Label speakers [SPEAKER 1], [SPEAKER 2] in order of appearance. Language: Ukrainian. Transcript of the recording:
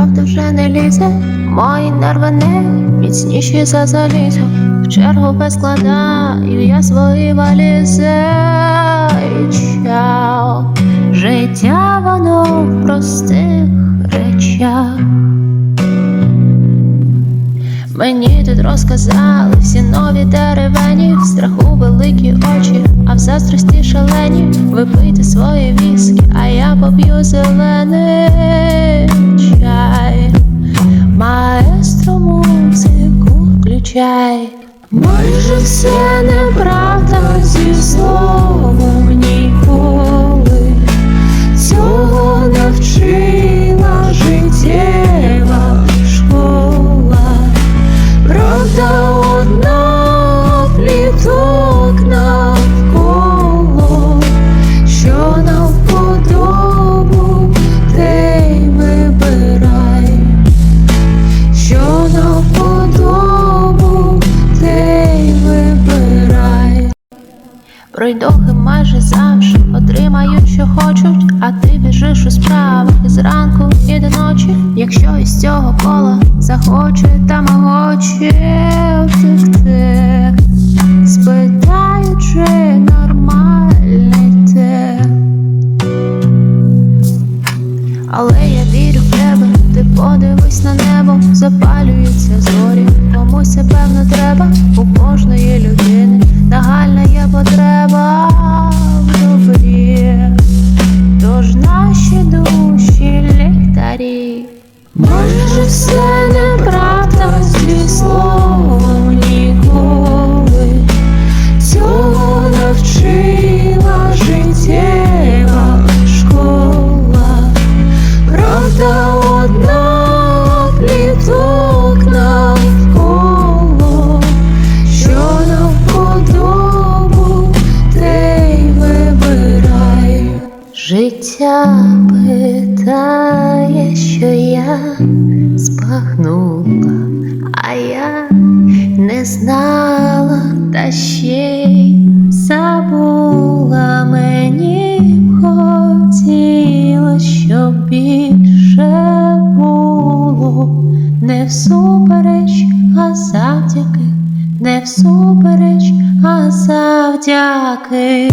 [SPEAKER 1] правда вже не лізе. Мої нерви не міцніші за залізо. В чергу безкладаю я свої валізи. І чао. Життя воно в простих речах. Мені тут розказали всі нові деревені, в страху великі очі, а в заздрості шалені. Випийте свої віскі, а я поп'ю зелений включай. Майже все неправда Пройдохи майже завжди. Отримають, що хочуть, а ти біжиш у справах. Зранку і до ночі. Якщо із цього кола захоче та могоче втекти, спитаю, чи нормальний ти. Але я вірю в тебе, ти подивись на небо, запалюються зорі, комусь певно треба, у кожної людини все неправда зі словом ніколи. Цього навчила життєва школа. Правда одна пліток навколо, що навподобу, те й вибирай. Життя питає, що я спахнула, а я не знала, та ще й забула. Мені б хотілося, щоб більше було. Не всупереч, а завдяки, не всупереч, а завдяки.